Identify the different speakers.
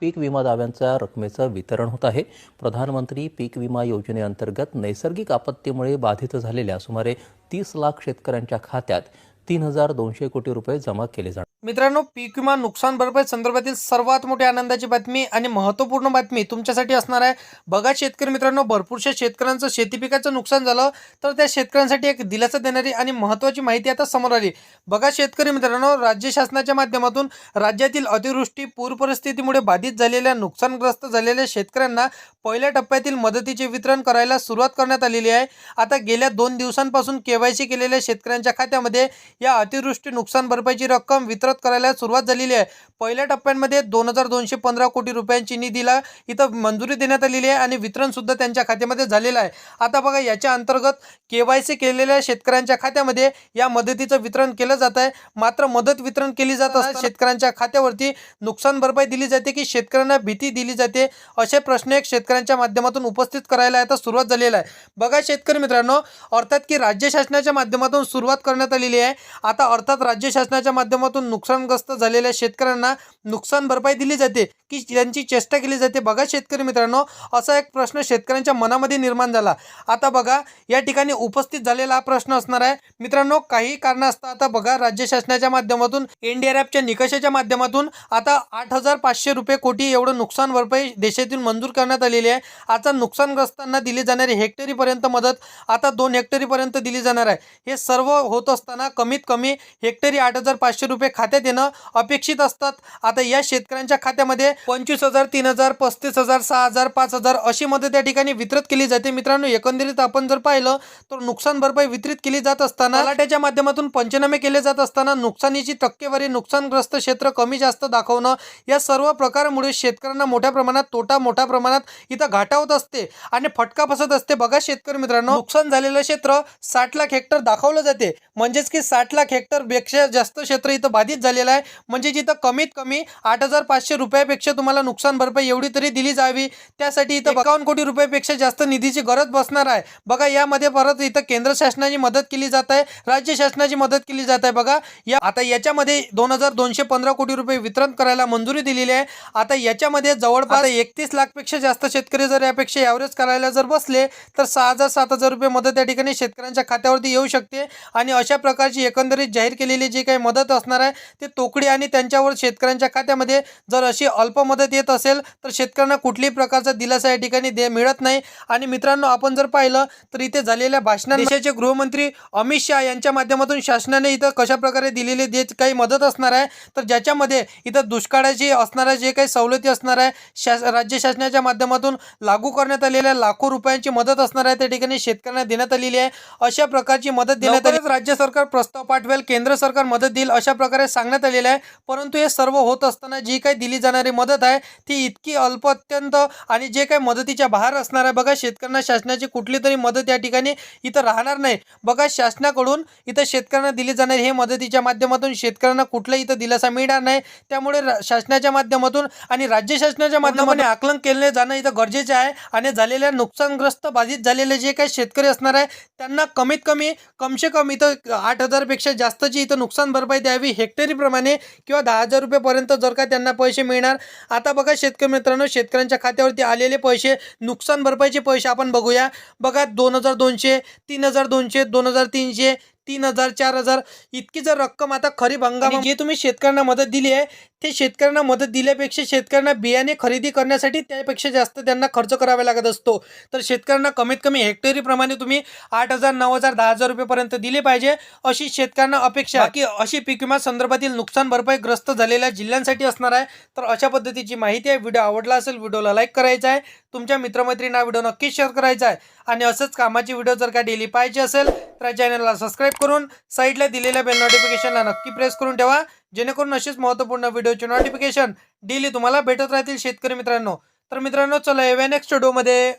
Speaker 1: पीक विमा दाव्यांच्या रकमेचं वितरण होत आहे. प्रधानमंत्री पीक विमा योजनेअंतर्गत नैसर्गिक आपत्तीमुळे बाधित झालेल्या सुमारे तीस लाख शेतकऱ्यांच्या खात्यात तीन हजार दोनशे कोटी रुपये जमा केले जाणार
Speaker 2: मित्रांनो पीक विमा नुकसान भरपाई संदर्भातील सर्वात मोठी आनंदाची बातमी आणि महत्त्वपूर्ण बातमी तुमच्यासाठी असणार आहे. बघा शेतकरी मित्रांनो भरपूरशा शेतकऱ्यांचं शेती पिकाचं नुकसान झालं तर त्या शेतकऱ्यांसाठी एक दिलासा देणारी आणि महत्त्वाची माहिती आता समोर आली. बघा शेतकरी मित्रांनो राज्य शासनाच्या माध्यमातून राज्यातील अतिवृष्टी पूर परिस्थितीमुळे बाधित झालेल्या नुकसानग्रस्त झालेल्या शेतकऱ्यांना पहिल्या टप्प्यातील मदतीचे वितरण करायला सुरुवात करण्यात आलेली आहे. आता गेल्या दोन दिवसांपासून केवायसी केलेल्या शेतकऱ्यांच्या खात्यामध्ये या अतिवृष्टी नुकसान भरपाईची रक्कम वितरण करायला सुरुवात झालेली आहे. पहिल्या टप्प्यांमध्ये दोन हजार दोनशे पंधरा कोटी रुपयांची निधीला इथं मंजुरी देण्यात आलेली आहे आणि वितरणसुद्धा त्यांच्या खात्यामध्ये झालेलं आहे. आता बघा याच्या अंतर्गत केवायसी केलेल्या शेतकऱ्यांच्या खात्यामध्ये या मदतीचं वितरण केलं जात आहे. मात्र मदत वितरण केली जात असताना शेतकऱ्यांच्या खात्यावरती नुकसान भरपाई दिली जाते की शेतकऱ्यांना भीती दिली जाते असे प्रश्न एक शेतकऱ्यांच्या माध्यमातून उपस्थित करायला आता सुरुवात झालेला आहे. बघा शेतकरी मित्रांनो अर्थात की राज्य शासनाच्या माध्यमातून सुरुवात करण्यात आलेली आहे. आता अर्थात राज्य शासनाच्या माध्यमातून नुकसान नुकसानग्रस्त झालेल्या शेतकऱ्यांना नुकसान भरपाई दिली जाते. की त्यांची चेष्टा केली जाते. बघा शेतकरी मित्रांनो असा एक प्रश्न शेतकऱ्यांच्या मनामध्ये निर्माण झाला. आता बघा या ठिकाणी उपस्थित झालेला हा प्रश्न असणार आहे. मित्रांनो काही कारणास्तव आता बघा राज्य शासनाच्या माध्यमातून एनडीआरएफच्या निकषाच्या माध्यमातून आता आठ हजार पाचशे रुपये कोटी एवढं नुकसान भरपाई देशातून मंजूर करण्यात आलेली आहे. आता नुकसानग्रस्तांना दिली जाणारी हेक्टरीपर्यंत मदत आता दोन हेक्टरीपर्यंत दिली जाणार आहे. हे सर्व होत असताना कमीत कमी हेक्टरी आठ हजार पाचशे रुपये खात्यात येणं अपेक्षित असतात. आता या शेतकऱ्यांच्या खात्यामध्ये पंचवीस हजार तीन हजार पस्तीस हजार सहा हजार पाच हजार अशी मदत त्या ठिकाणी वितरित केली जाते. मित्रांनो एकंदरीत आपण जर पाहिलं तर नुकसान भरपाई वितरित केली जात असताना तलाट्याच्या माध्यमातून पंचनामे केले जात असताना नुकसानीची टक्केवारी नुकसानग्रस्त क्षेत्र कमी जास्त दाखवणं या सर्व प्रकारामुळे शेतकऱ्यांना मोठ्या प्रमाणात तोटा मोठ्या प्रमाणात इथं घाटा होत असते आणि फटका फसत असते. बघा शेतकरी मित्रांनो नुकसान झालेलं क्षेत्र साठ लाख हेक्टर दाखवलं जाते. म्हणजेच की साठ लाख हेक्टरपेक्षा जास्त क्षेत्र इथं बाधित झालेलं आहे. म्हणजे जिथं कमीत कमी आठ हजार पाचशे रुपयापेक्षा तुम्हाला नुकसान भरपाई एवढी तरी दिली जावी. त्यासाठी इथं एकावन्न कोटी रुपयापेक्षा जास्त निधीची गरज बसणार आहे. बघा यामध्ये परत इथं केंद्र शासनाची मदत केली जात आहे राज्य शासनाची मदत केली जात आहे. बघा या आता याच्यामध्ये दोन हजार दोनशे पंधरा कोटी रुपये वितरण करायला मंजुरी दिलेली आहे. आता याच्यामध्ये जवळपास एकतीस लाखपेक्षा जास्त शेतकरी जर यापेक्षा ॲव्हरेज करायला जर बसले तर सहा हजार सात हजार रुपये मदत या ठिकाणी शेतकऱ्यांच्या खात्यावरती येऊ शकते. आणि अशा प्रकारची एकंदरीत जाहीर केलेली जी काही मदत असणार आहे ते तोकडी आणि त्यांच्यावर शेतकऱ्यांच्या खात्यामध्ये जर अशी अल्प मदत येत असेल तर शेतकऱ्यांना कुठल्याही प्रकारचा दिलासा या ठिकाणी दे मिळत नाही. आणि मित्रांनो आपण जर पाहिलं तर इथे झालेल्या भाषणात देशाचे गृहमंत्री अमित शहा यांच्या माध्यमातून शासनाने इथं कशाप्रकारे दिलेली जे काही मदत असणार आहे? तर ज्याच्यामध्ये इथं दुष्काळाची असणाऱ्या जे काही सवलती असणार आहे शास राज्य शासनाच्या माध्यमातून लागू करण्यात आलेल्या लाखो रुपयांची मदत असणार आहे त्या ठिकाणी शेतकऱ्यांना देण्यात आलेली आहे. अशा प्रकारची मदत देण्यात आली राज्य सरकार प्रस्ताव पाठवेल केंद्र सरकार मदत देईल अशा प्रकारे सांगण्यात आलेलं आहे. परंतु हे सर्व होत असताना जी काही दिली जाणारी मदत आहे. ती इतकी अल्प अत्यंत आणि जे काही मदतीच्या बाहेर असणार आहे. बघा शेतकऱ्यांना शासनाची कुठली तरी मदत या ठिकाणी इथं राहणार नाही. बघा शासनाकडून इथं शेतकऱ्यांना दिली जाणारी. हे मदतीच्या माध्यमातून शेतकऱ्यांना कुठलाही इथं दिलासा मिळणार नाही. त्यामुळे शासनाच्या माध्यमातून आणि राज्य शासनाच्या माध्यमातून आकलन केले जाणं इथं गरजेचे आहे. आणि झालेल्या नुकसानग्रस्त बाधित झालेले जे काही शेतकरी असणार आहे त्यांना कमीत कमी कमसे कम इथं आठ हजारपेक्षा जास्तची इथं नुकसान भरपाई द्यावी हेक्टरीप्रमाणे किंवा दहा हजार रुपयेपर्यंत जर का त्यांना पैसे मिळणार. आता बघा शेतकरी मित्रांनो शेतकऱ्यांच्या खात्यावरती आलेले पैसे नुकसान भरपाईचे पैसे आपण बघूया. बघा दोन हजार दोनशे तीन हजार दोनशे दोन हजार तीनशे तीन हजार चार हजार इतकी जर रक्कम आता खरीप हंगाम जे तुम्ही शेतकऱ्यांना मदत दिली आहे ते शेतकऱ्यांना मदत दिल्यापेक्षा शेतकऱ्यांना बियाणे खरेदी करण्यासाठी त्यापेक्षा जास्त त्यांना खर्च करावा लागत असतो. तर शेतकऱ्यांना कमीत कमी हेक्टरीप्रमाणे तुम्ही आठ हजार नऊ हजार दहा हजार रुपयेपर्यंत दिले पाहिजे. अशी शेतकऱ्यांना अपेक्षा की अशी पीक विमा संदर्भातील नुकसान भरपाई ग्रस्त झालेल्या जिल्ह्यांसाठी असणार आहे. तर अशा पद्धतीची माहिती आहे. व्हिडिओ आवडला असेल व्हिडिओला लाईक करायचा आहे. तुमच्या मित्रमैत्रिणींना व्हिडिओ नक्कीच शेअर करायचा आहे. आणि असंच कामाची व्हिडिओ जर का डेली पाहिजे असेल तर चॅनलला सबस्क्राईब करून साईडला दिलेल्या बेल नोटिफिकेशनला नक्की प्रेस करून ठेवा. जेणेकरून असेच महत्त्वपूर्ण व्हिडिओचे नोटिफिकेशन डेली तुम्हाला भेटत राहतील शेतकरी मित्रांनो. तर मित्रांनो चला येऊया नेक्स्ट व्हिडिओमध्ये